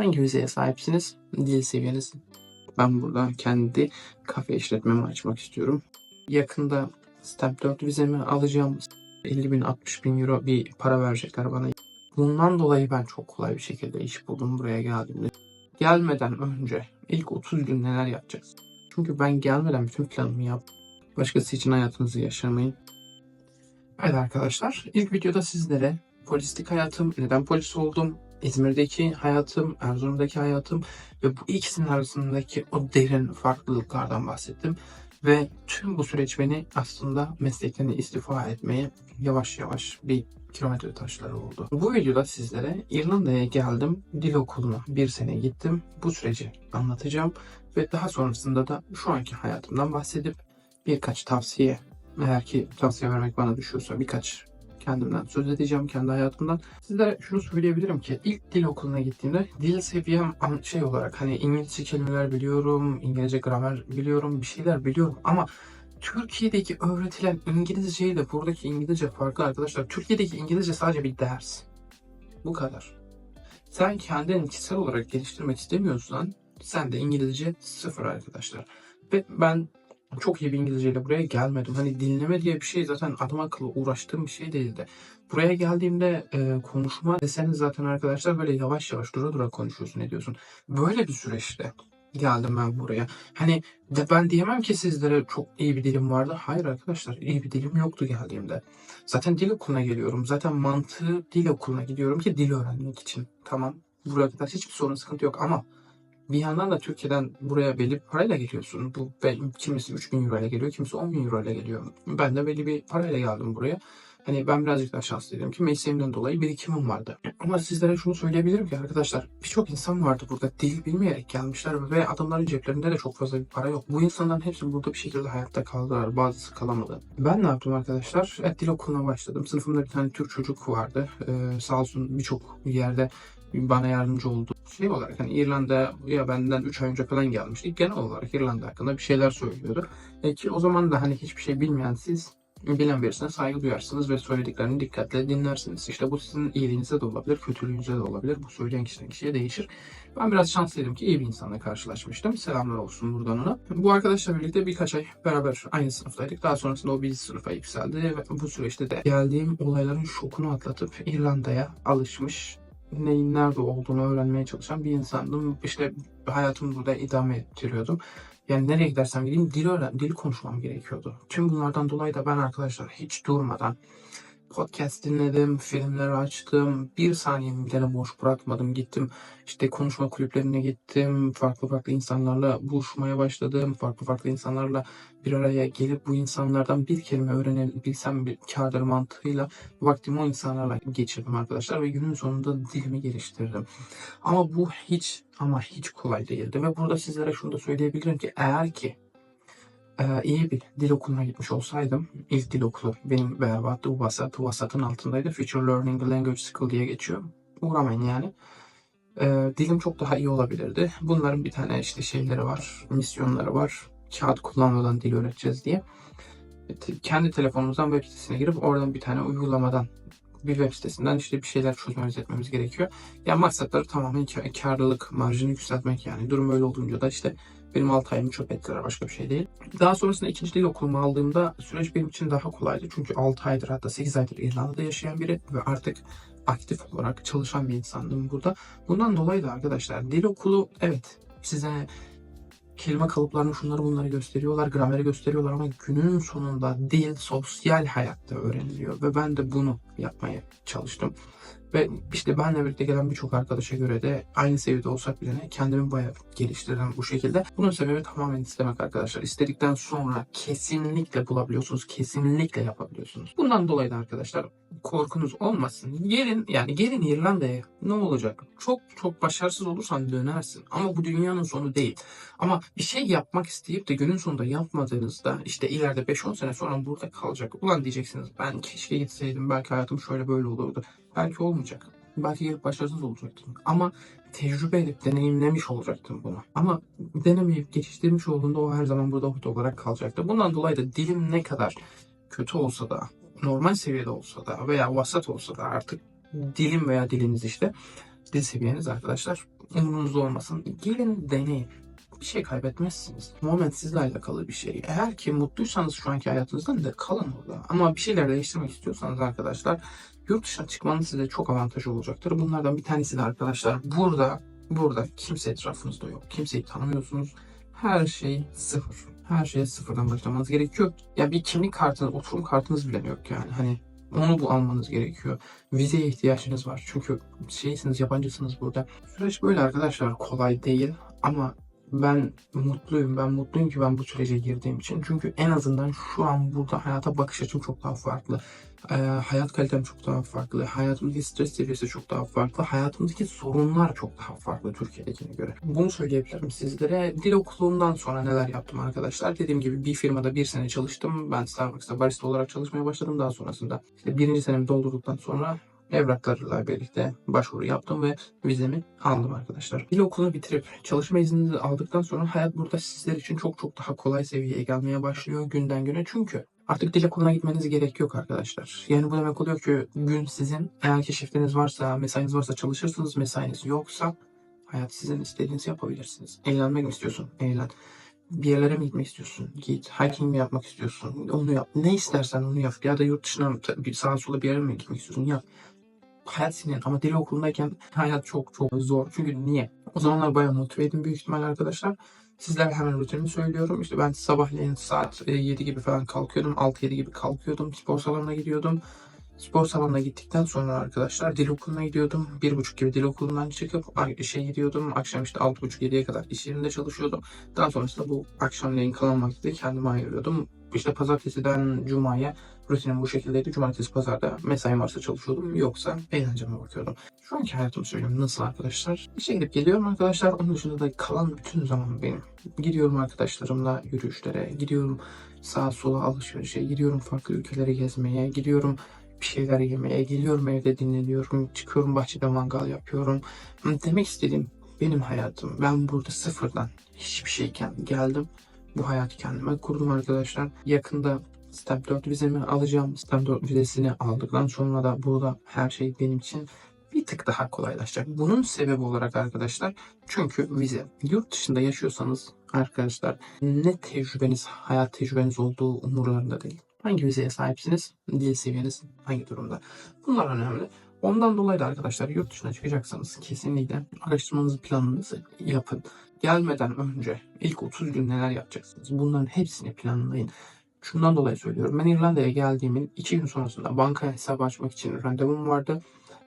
Hangi vizeye sahipsiniz? Dil seviyeniz. Ben burada kendi kafe işletmemi açmak istiyorum. Yakında Stamp 4 vizemi alacağım. 50 bin 60 bin euro bir para verecekler bana. Bundan dolayı ben çok kolay bir şekilde iş buldum buraya geldiğimde. Gelmeden önce ilk 30 gün neler yapacağız? Çünkü ben gelmeden bütün planımı yaptım. Başkası için hayatınızı yaşamayın. Evet arkadaşlar, ilk videoda sizlere polislik hayatım, neden polis oldum, İzmir'deki hayatım, Erzurum'daki hayatım ve bu ikisinin arasındaki o derin farklılıklardan bahsettim. Ve tüm bu süreç beni aslında meslekten istifa etmeye yavaş yavaş bir kilometre taşları oldu. Bu videoda sizlere İrlanda'ya geldim, dil okuluna bir sene gittim. Bu süreci anlatacağım ve daha sonrasında da şu anki hayatımdan bahsedip birkaç tavsiye, eğer ki tavsiye vermek bana düşüyorsa birkaç kendimden söz edeceğim, kendi hayatımdan. Sizlere şunu söyleyebilirim ki ilk dil okuluna gittiğimde dil seviyem şey olarak hani İngilizce kelimeler biliyorum, İngilizce gramer biliyorum, bir şeyler biliyorum ama Türkiye'deki öğretilen İngilizce ile buradaki İngilizce farklı arkadaşlar. Türkiye'deki İngilizce sadece bir ders. Bu kadar. Sen kendini kişisel olarak geliştirmek istemiyorsan sen de İngilizce sıfır arkadaşlar. Ve ben çok iyi bir İngilizceyle buraya gelmedim. Hani dinleme diye bir şey zaten adam akıllı uğraştığım bir şey değildi. Buraya geldiğimde e, konuşma deseniz zaten arkadaşlar böyle yavaş yavaş dura dura konuşuyorsun ediyorsun. Böyle bir süreçte geldim ben buraya. Hani de ben diyemem ki sizlere çok iyi bir dilim vardı. Hayır arkadaşlar iyi bir dilim yoktu geldiğimde. Zaten dil okuluna geliyorum. Zaten mantığı dil okuluna gidiyorum ki dil öğrenmek için. Tamam. Buraya kadar hiçbir sorun sıkıntı yok ama bir yandan da Türkiye'den buraya belli bir parayla geliyorsun. Bu ben, kimisi 3000 euro ile geliyor, kimisi 10 bin euro ile geliyor. Ben de belli bir parayla geldim buraya. Hani ben birazcık daha şanslıydım ki mesleğimden dolayı birikimim vardı. Ama sizlere şunu söyleyebilirim ki arkadaşlar birçok insan vardı burada dil bilmeyerek gelmişler ve adamların ceplerinde de çok fazla bir para yok. Bu insanların hepsi burada bir şekilde hayatta kaldılar. Bazısı kalamadı. Ben ne yaptım arkadaşlar? Evet, dil okuluna başladım. Sınıfımda bir tane Türk çocuk vardı. Ee, sağ olsun birçok yerde bana yardımcı oldu. Şey olarak hani İrlanda ya benden 3 ay önce falan gelmiştik. Genel olarak İrlanda hakkında bir şeyler söylüyordu. E ki o zaman da hani hiçbir şey bilmeyen siz bilen birisine saygı duyarsınız ve söylediklerini dikkatle dinlersiniz. İşte bu sizin iyiliğinize de olabilir, kötülüğünüze de olabilir. Bu söyleyen kişiden kişiye değişir. Ben biraz şanslıydım ki iyi bir insanla karşılaşmıştım. Selamlar olsun buradan ona. Bu arkadaşla birlikte birkaç ay beraber aynı sınıftaydık. Daha sonrasında o bir sınıfa yükseldi ve bu süreçte de geldiğim olayların şokunu atlatıp İrlanda'ya alışmış neyin nerede olduğunu öğrenmeye çalışan bir insandım. İşte hayatımı burada idame ettiriyordum. Yani nereye gidersem gideyim dil öğren, dil konuşmam gerekiyordu. Tüm bunlardan dolayı da ben arkadaşlar hiç durmadan podcast dinledim, filmleri açtım. Bir saniyemi bile boş bırakmadım. Gittim işte konuşma kulüplerine gittim. Farklı farklı insanlarla buluşmaya başladım. Farklı farklı insanlarla bir araya gelip bu insanlardan bir kelime öğrenebilsem bir kârdır mantığıyla vaktimi o insanlarla geçirdim arkadaşlar ve günün sonunda dilimi geliştirdim. Ama bu hiç ama hiç kolay değildi ve burada sizlere şunu da söyleyebilirim ki eğer ki ee, iyi bir dil okuluna gitmiş olsaydım, ilk dil okulu benim berbattı. UBASA, TUVASAT'ın altındaydı. Future Learning Language School diye geçiyor. Uğramayın yani. Ee, dilim çok daha iyi olabilirdi. Bunların bir tane işte şeyleri var, misyonları var. Kağıt kullanmadan dil öğreteceğiz diye. Te- Kendi telefonumuzdan web sitesine girip oradan bir tane uygulamadan bir web sitesinden işte bir şeyler çözmemiz etmemiz gerekiyor. Ya maksatları tamamen karlılık marjını yükseltmek yani. Durum öyle olunca da işte benim 6 ayımı çöp ettiler başka bir şey değil. Daha sonrasında ikinci dil okulumu aldığımda süreç benim için daha kolaydı. Çünkü 6 aydır hatta 8 aydır İrlanda'da yaşayan biri ve artık aktif olarak çalışan bir insandım burada. Bundan dolayı da arkadaşlar dil okulu evet size kelime kalıplarını şunları bunları gösteriyorlar, grameri gösteriyorlar ama günün sonunda dil sosyal hayatta öğreniliyor ve ben de bunu yapmaya çalıştım. Ve işte benle birlikte gelen birçok arkadaşa göre de aynı seviyede olsak bile kendimi bayağı geliştirdim bu şekilde. Bunun sebebi tamamen istemek arkadaşlar. İstedikten sonra kesinlikle bulabiliyorsunuz, kesinlikle yapabiliyorsunuz. Bundan dolayı da arkadaşlar korkunuz olmasın. Gelin yani gelin İrlanda'ya ne olacak? Çok çok başarısız olursan dönersin. Ama bu dünyanın sonu değil. Ama bir şey yapmak isteyip de günün sonunda yapmadığınızda işte ileride 5-10 sene sonra burada kalacak. Ulan diyeceksiniz ben keşke gitseydim belki hayatım şöyle böyle olurdu. Belki olmayacak. Belki gelip başarısız olacaktım. Ama tecrübe edip deneyimlemiş olacaktım bunu. Ama denemeyip geçiştirmiş olduğunda o her zaman burada hut olarak kalacaktı. Bundan dolayı da dilim ne kadar kötü olsa da, normal seviyede olsa da veya vasat olsa da artık dilim veya diliniz işte dil seviyeniz arkadaşlar umurunuzda olmasın. Gelin deneyin. Bir şey kaybetmezsiniz. Moment sizle alakalı bir şey. Eğer ki mutluysanız şu anki hayatınızdan da kalın orada. Ama bir şeyler değiştirmek istiyorsanız arkadaşlar yurt dışına çıkmanız size çok avantajı olacaktır. Bunlardan bir tanesi de arkadaşlar burada burada kimse etrafınızda yok. Kimseyi tanımıyorsunuz. Her şey sıfır. Her şeye sıfırdan başlamanız gerekiyor. Ya bir kimlik kartınız, oturum kartınız bile yok yani. Hani onu bu almanız gerekiyor. Vizeye ihtiyacınız var. Çünkü şeysiniz, yabancısınız burada. Süreç böyle arkadaşlar kolay değil ama ben mutluyum. Ben mutluyum ki ben bu sürece girdiğim için. Çünkü en azından şu an burada hayata bakış açım çok daha farklı. Ee, hayat kalitem çok daha farklı. Hayatımdaki stres seviyesi çok daha farklı. Hayatımdaki sorunlar çok daha farklı Türkiye'dekine göre. Bunu söyleyebilirim sizlere. Dil okulundan sonra neler yaptım arkadaşlar? Dediğim gibi bir firmada bir sene çalıştım. Ben Starbucks'ta barista olarak çalışmaya başladım. Daha sonrasında işte birinci senemi doldurduktan sonra evraklarla birlikte başvuru yaptım ve vizemi aldım arkadaşlar. Dil okulunu bitirip çalışma iznini aldıktan sonra hayat burada sizler için çok çok daha kolay seviyeye gelmeye başlıyor günden güne. Çünkü artık dil okuluna gitmeniz gerek yok arkadaşlar. Yani bu demek oluyor ki gün sizin eğer ki shiftiniz varsa, mesainiz varsa çalışırsınız, mesainiz yoksa hayat sizin istediğinizi yapabilirsiniz. Eğlenmek mi istiyorsun? Eğlen. Bir yerlere mi gitmek istiyorsun? Git. Hiking mi yapmak istiyorsun? Onu yap. Ne istersen onu yap. Ya da yurt dışına bir sağa sola bir yere mi gitmek istiyorsun? Yap hayat senin ama dil okulundayken hayat çok çok zor. Çünkü niye? O zamanlar bayağı motiveydim büyük ihtimalle arkadaşlar. Sizler hemen rutinimi söylüyorum. İşte ben sabahleyin saat 7 gibi falan kalkıyordum. 6-7 gibi kalkıyordum. Spor salonuna gidiyordum. Spor salonuna gittikten sonra arkadaşlar dil okuluna gidiyordum. Bir buçuk gibi dil okulundan çıkıp işe gidiyordum. Akşam işte altı buçuk yediye kadar iş yerinde çalışıyordum. Daha sonrasında bu akşamleyin kalan vakti kendime ayırıyordum. İşte pazartesiden cumaya rutinim bu şekildeydi. Cumartesi pazarda mesai varsa çalışıyordum. Yoksa eğlenceme bakıyordum. Şu anki hayatımı söylüyorum. Nasıl arkadaşlar? İşe gidip geliyorum arkadaşlar. Onun dışında da kalan bütün zaman benim. Gidiyorum arkadaşlarımla yürüyüşlere. Gidiyorum sağa sola alışverişe. Gidiyorum farklı ülkelere gezmeye. Gidiyorum bir şeyler yemeye. Geliyorum evde dinleniyorum. Çıkıyorum bahçede mangal yapıyorum. Demek istediğim benim hayatım. Ben burada sıfırdan hiçbir şeyken geldim. Bu hayatı kendime kurdum arkadaşlar. Yakında Stamp 4 vizemi alacağım. Stamp 4 vizesini aldıktan sonra da burada her şey benim için bir tık daha kolaylaşacak. Bunun sebebi olarak arkadaşlar çünkü vize. Yurt dışında yaşıyorsanız arkadaşlar ne tecrübeniz, hayat tecrübeniz olduğu umurlarında değil. Hangi vizeye sahipsiniz? Dil seviyeniz hangi durumda? Bunlar önemli. Ondan dolayı da arkadaşlar yurt dışına çıkacaksanız kesinlikle araştırmanızı planınızı yapın. Gelmeden önce ilk 30 gün neler yapacaksınız? Bunların hepsini planlayın. Şundan dolayı söylüyorum. Ben İrlanda'ya geldiğimin 2 gün sonrasında banka hesabı açmak için randevum vardı.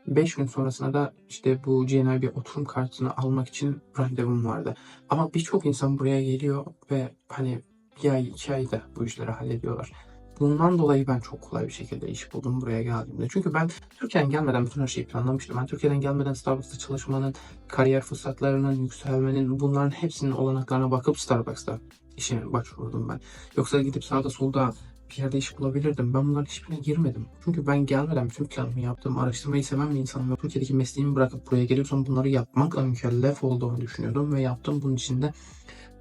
5 gün sonrasında da işte bu GNIB oturum kartını almak için randevum vardı. Ama birçok insan buraya geliyor ve hani bir ay iki ayda bu işleri hallediyorlar. Bundan dolayı ben çok kolay bir şekilde iş buldum buraya geldiğimde. Çünkü ben Türkiye'den gelmeden bütün her şeyi planlamıştım. Ben Türkiye'den gelmeden Starbucks'ta çalışmanın, kariyer fırsatlarının, yükselmenin bunların hepsinin olanaklarına bakıp Starbucks'ta işe başvurdum ben. Yoksa gidip sağda solda bir yerde iş bulabilirdim. Ben bunların hiçbirine girmedim. Çünkü ben gelmeden bütün planımı yaptım. Araştırmayı seven bir insanım. Ve Türkiye'deki mesleğimi bırakıp buraya geliyorsam bunları yapmakla mükellef olduğumu düşünüyordum ve yaptım. Bunun için de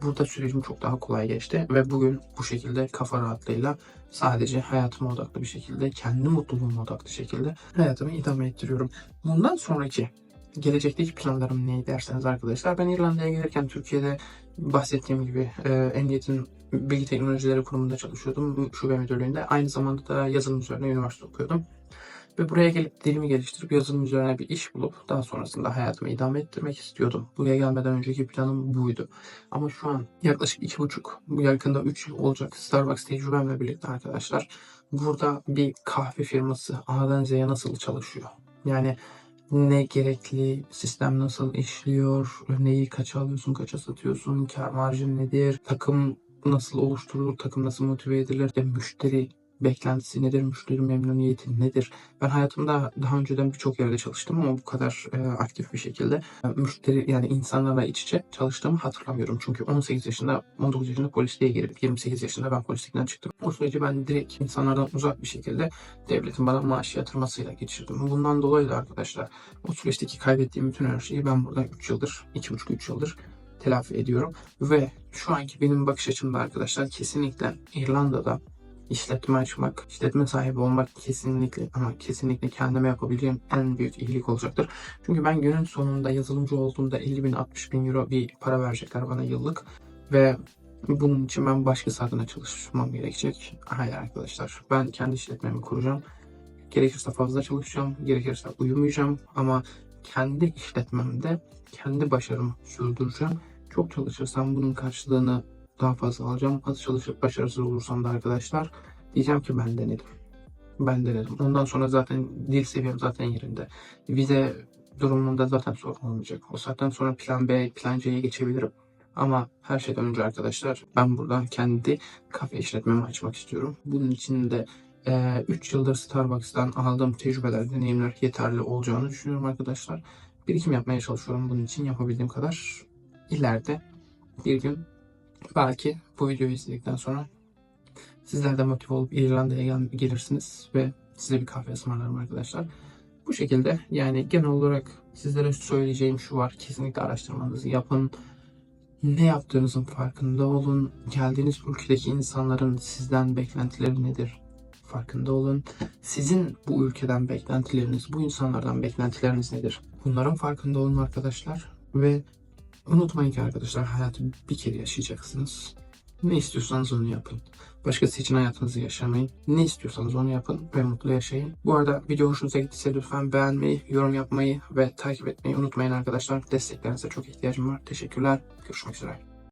burada sürecim çok daha kolay geçti. Ve bugün bu şekilde kafa rahatlığıyla sadece hayatıma odaklı bir şekilde, kendi mutluluğuma odaklı şekilde hayatımı idame ettiriyorum. Bundan sonraki gelecekteki planlarım ne derseniz arkadaşlar ben İrlanda'ya gelirken Türkiye'de bahsettiğim gibi e, Emniyet'in Bilgi Teknolojileri Kurumu'nda çalışıyordum şube müdürlüğünde. Aynı zamanda da yazılım üzerine üniversite okuyordum. Ve buraya gelip dilimi geliştirip yazılım üzerine bir iş bulup daha sonrasında hayatımı idame ettirmek istiyordum. Buraya gelmeden önceki planım buydu. Ama şu an yaklaşık iki buçuk, bu yakında üç yıl olacak Starbucks tecrübemle birlikte arkadaşlar. Burada bir kahve firması A'dan Z'ye nasıl çalışıyor? Yani ne gerekli, sistem nasıl işliyor, neyi kaça alıyorsun, kaça satıyorsun, kar marjın nedir, takım nasıl oluşturulur, takım nasıl motive edilir, de müşteri beklentisi nedir, müşteri memnuniyeti nedir? Ben hayatımda daha önceden birçok yerde çalıştım ama bu kadar e, aktif bir şekilde e, müşteri yani insanlarla iç içe çalıştığımı hatırlamıyorum. Çünkü 18 yaşında, 19 yaşında polisliğe girip 28 yaşında ben polislikten çıktım. O süreci ben direkt insanlardan uzak bir şekilde devletin bana maaş yatırmasıyla geçirdim. Bundan dolayı da arkadaşlar o süreçteki kaybettiğim bütün her şeyi ben burada 3 yıldır, 2,5-3 yıldır telafi ediyorum. Ve şu anki benim bakış açımda arkadaşlar kesinlikle İrlanda'da işletme açmak, işletme sahibi olmak kesinlikle ama kesinlikle kendime yapabileceğim en büyük iyilik olacaktır. Çünkü ben günün sonunda yazılımcı olduğumda 50 bin 60 bin euro bir para verecekler bana yıllık ve bunun için ben başkası adına çalışmam gerekecek. Hayır arkadaşlar ben kendi işletmemi kuracağım. Gerekirse fazla çalışacağım, gerekirse uyumayacağım ama kendi işletmemde kendi başarımı sürdüreceğim. Çok çalışırsam bunun karşılığını daha fazla alacağım. Az çalışıp başarısız olursam da arkadaşlar diyeceğim ki ben denedim. Ben denedim. Ondan sonra zaten dil seviyem zaten yerinde. Vize durumunda zaten sorun olmayacak. O saatten sonra plan B, plan C'ye geçebilirim. Ama her şeyden önce arkadaşlar ben burada kendi kafe işletmemi açmak istiyorum. Bunun için de 3 yıldır Starbucks'tan aldığım tecrübeler, deneyimler yeterli olacağını düşünüyorum arkadaşlar. Birikim yapmaya çalışıyorum bunun için yapabildiğim kadar. İleride bir gün belki bu videoyu izledikten sonra sizler de motive olup İrlanda'ya gel- gelirsiniz ve size bir kahve ısmarlarım arkadaşlar. Bu şekilde yani genel olarak sizlere söyleyeceğim şu var. Kesinlikle araştırmanızı yapın. Ne yaptığınızın farkında olun. Geldiğiniz ülkedeki insanların sizden beklentileri nedir? Farkında olun. Sizin bu ülkeden beklentileriniz, bu insanlardan beklentileriniz nedir? Bunların farkında olun arkadaşlar. Ve unutmayın ki arkadaşlar hayatı bir kere yaşayacaksınız. Ne istiyorsanız onu yapın. Başkası için hayatınızı yaşamayın. Ne istiyorsanız onu yapın ve mutlu yaşayın. Bu arada video hoşunuza gittiyse lütfen beğenmeyi, yorum yapmayı ve takip etmeyi unutmayın arkadaşlar. Desteklerinize çok ihtiyacım var. Teşekkürler. Görüşmek üzere.